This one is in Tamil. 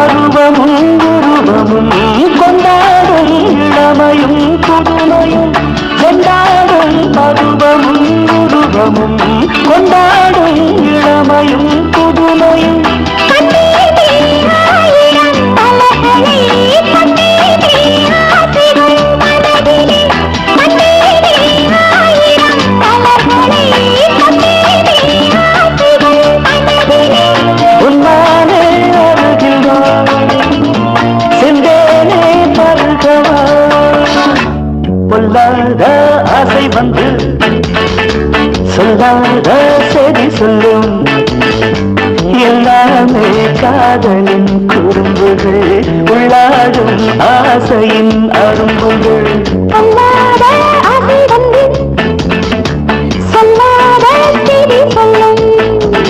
பருவமும் உருவமும் கொண்டாடும் இளமையும் புதுமையும். கொண்டாடும் பருவமும் உருவமும் கொண்டாடும் சொல்லாத ஆசை வந்து சொல்லாத சரி சொல்லும். எல்லாமே காதலின் குறும்புகள் உள்ளாடும் ஆசையின் அரும்புகள்.